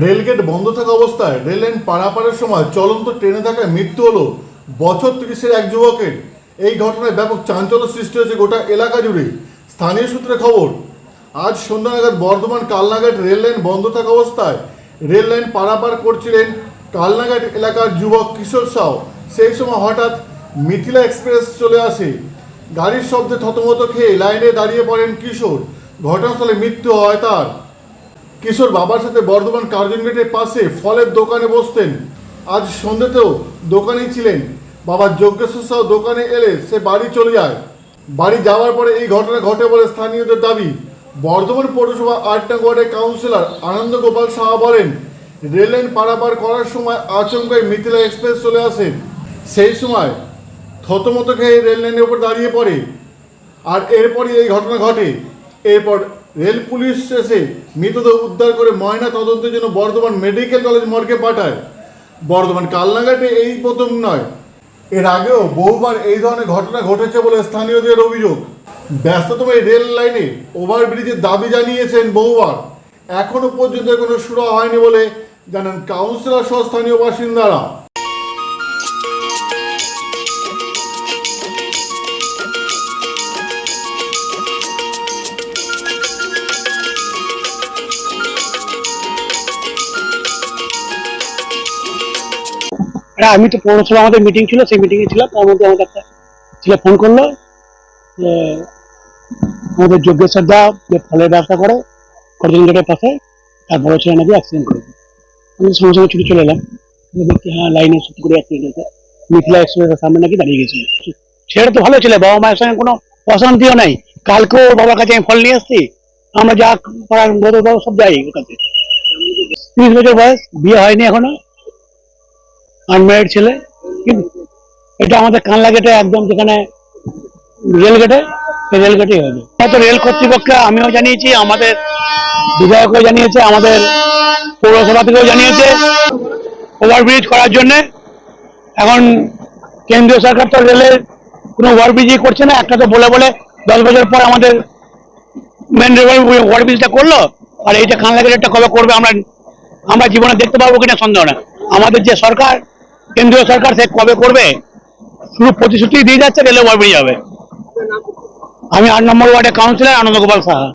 Rail gate বন্ধ থাকা অবস্থায় রেল লাইন পারাপারের সময় চলন্ত ট্রেনে থাকায় মৃত্যু হলো বছর তিরিশের এক যুবকের। এই ঘটনায় ব্যাপক চাঞ্চল্য সৃষ্টি হয়েছে গোটা এলাকা জুড়ে। স্থানীয় সূত্রে খবর, আজ সন্ধ্যা নাগাদ বর্ধমান কালনাঘাট রেল লাইন বন্ধ থাকা অবস্থায় রেল লাইন পারাপার করছিলেন কালনাঘাট এলাকার যুবক কিশোর সাউ। সেই সময় হঠাৎ মিথিলা এক্সপ্রেস চলে আসে। গাড়ির শব্দে থতমত খেয়ে লাইনে দাঁড়িয়ে পড়েন কিশোর। ঘটনাস্থলে মৃত্যু হয় তার। কিশোর বাবার সাথে বর্ধমান কার্জন গেটের পাশে ফলের দোকানে বসতেন। আজ সন্ধ্যেতেও দোকানেই ছিলেন। বাবা যজ্ঞেশ্বর সাউ দোকানে এলে সে বাড়ি চলে যায়। বাড়ি যাওয়ার পরে এই ঘটনা ঘটে বলে স্থানীয়দের দাবি। বর্ধমান পৌরসভা আট নং ওয়ার্ডের কাউন্সিলর আনন্দ গোপাল সাহা বলেন, রেল লাইন পারাপার করার সময় আচমকায় মিথিলা এক্সপ্রেস চলে আসে। সেই সময় থতমত খেয়ে রেল লাইনের উপর দাঁড়িয়ে পড়ে। আর এরপরই এই ঘটনা ঘটে। এরপর রেল পুলিশ এসে মৃতদেহ উদ্ধার করে ময়না তদন্তের জন্য বর্ধমান মেডিকেল কলেজ মর্গে পাঠায়। বর্ধমান কালনাঘাটে এই প্রথম নয়। এর আগেও বহুবার এই ধরনের ঘটনা ঘটেছে বলে স্থানীয়দের অভিযোগ। ব্যস্ততম এই রেল লাইনে ওভারব্রিজের দাবি জানিয়েছেন বহুবার। এখনও পর্যন্ত কোনো সুরা হয়নি বলে জানান কাউন্সিলর সহ স্থানীয় বাসিন্দারা। আরে আমি তো পৌরসভা আমাদের মিটিং ছিল, সেই মিটিংয়ে ছিলাম, তার মধ্যে আমাকে একটা ছেলে ফোন করল, যে আমাদের যোগ্যেশ্বর দা যে ফলের ব্যবসা করে কর্জন গেটের পাশে, তার বড় ছেলে নাকি অ্যাক্সিডেন্ট করেছে। আমি সঙ্গে সঙ্গে ছুটি চলে এলাম। দেখছি হ্যাঁ লাইনে সত্যি করে অ্যাক্সিডেন্ট হয়েছে। মিথিলা এক্সপ্রেসের সামনে নাকি দাঁড়িয়ে গেছিল। ছেলেটা তো ভালো ছেলে, বাবা মায়ের সঙ্গে কোনো অশান্তিও নাই। কালকেও বাবার কাছে আমি ফল নিয়ে এসেছি। আমরা যা করার বোধ সব যাই ওর কাছে। তিরিশ বছর বয়স, বিয়ে হয়নি এখনও। আনম্যারিড ছেলে, কিন্তু এটা আমাদের কানলা গেটে একদম যেখানে রেল গেটে সেই রেল গেটেই হবে হয়তো রেল কর্তৃপক্ষকে আমিও জানিয়েছি, আমাদের বিধায়কও জানিয়েছে, আমাদের পৌরসভা থেকেও জানিয়েছে। ওভারব্রিজ করার জন্যে এখন কেন্দ্রীয় সরকার তো রেলের কোনো ওভারব্রিজই করছে না, একটা তো বলে বলে দশ বছর পর আমাদের মেন রেল ওভারব্রিজটা করল, আর এইটা কানলা গেটটা কবে করবে, আমরা আমরা জীবনে দেখতে পারব কিনা সন্দেহ না। আমাদের যে সরকার কেন্দ্রীয় সরকার সে কবে করবে? শুধু প্রতিশ্রুতি দিয়ে যাচ্ছে রেলে ওভারব্রিজ যাবে। আমি আট নম্বর ওয়ার্ডের কাউন্সিলর আনন্দ গোপাল সাহা।